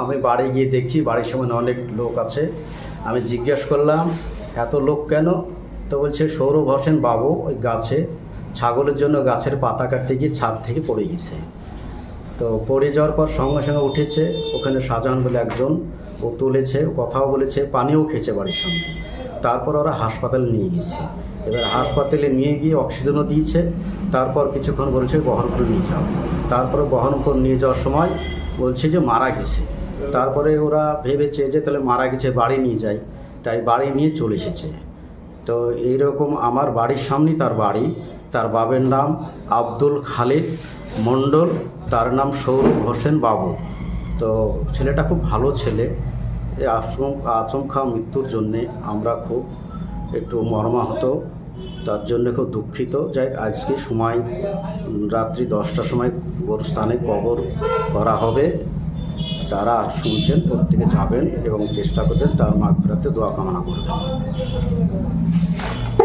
আমি বাড়ি গিয়ে দেখছি বাড়ির সামনে অনেক লোক আছে। আমি জিজ্ঞেস করলাম, এত লোক কেন? তো বলছে, সৌরভ হোসেন বাবু ওই গাছে, ছাগলের জন্য গাছের পাতা কাটতে গিয়ে ছাদ থেকে পড়ে গেছে। তো পড়ে যাওয়ার পর সঙ্গে সঙ্গে উঠেছে, ওখানে শাহজাহান বলে একজন, ও তুলেছে কথাও বলেছে, পানিও খেয়েছে বাড়ির সামনে। তারপর ওরা হাসপাতালে নিয়ে গেছে। এবার হাসপাতালে নিয়ে গিয়ে অক্সিজেনও দিয়েছে, তারপর কিছুক্ষণ বলছে বহরমপুর নিয়ে যাও। তারপরে বহরমপুর নিয়ে যাওয়ার সময় বলছে যে মারা গেছে। তারপরে ওরা ভেবেছে যে তাহলে মারা গেছে, বাড়ি নিয়ে যাই তাই বাড়ি নিয়ে চলে এসেছে। তো এইরকম আমার বাড়ির সামনেই তার বাড়ি। তার বাবার নাম আব্দুল খালিদ মণ্ডল, তার নাম সৌরভ হোসেন বাবু। তো ছেলেটা খুব ভালো ছেলে। আচমকা মৃত্যুর জন্যে আমরা খুব একটু মর্মাহত। তার জন্য খুব দুঃখিত। যাই আজকে সময় রাত্রি দশটার সময় গোরস্থানে কবর করা হবে। যারা শুনছেন, প্রত্যেকে যাবেন এবং চেষ্টা করবেন তার মাঘ দোয়া কামনা করবেন।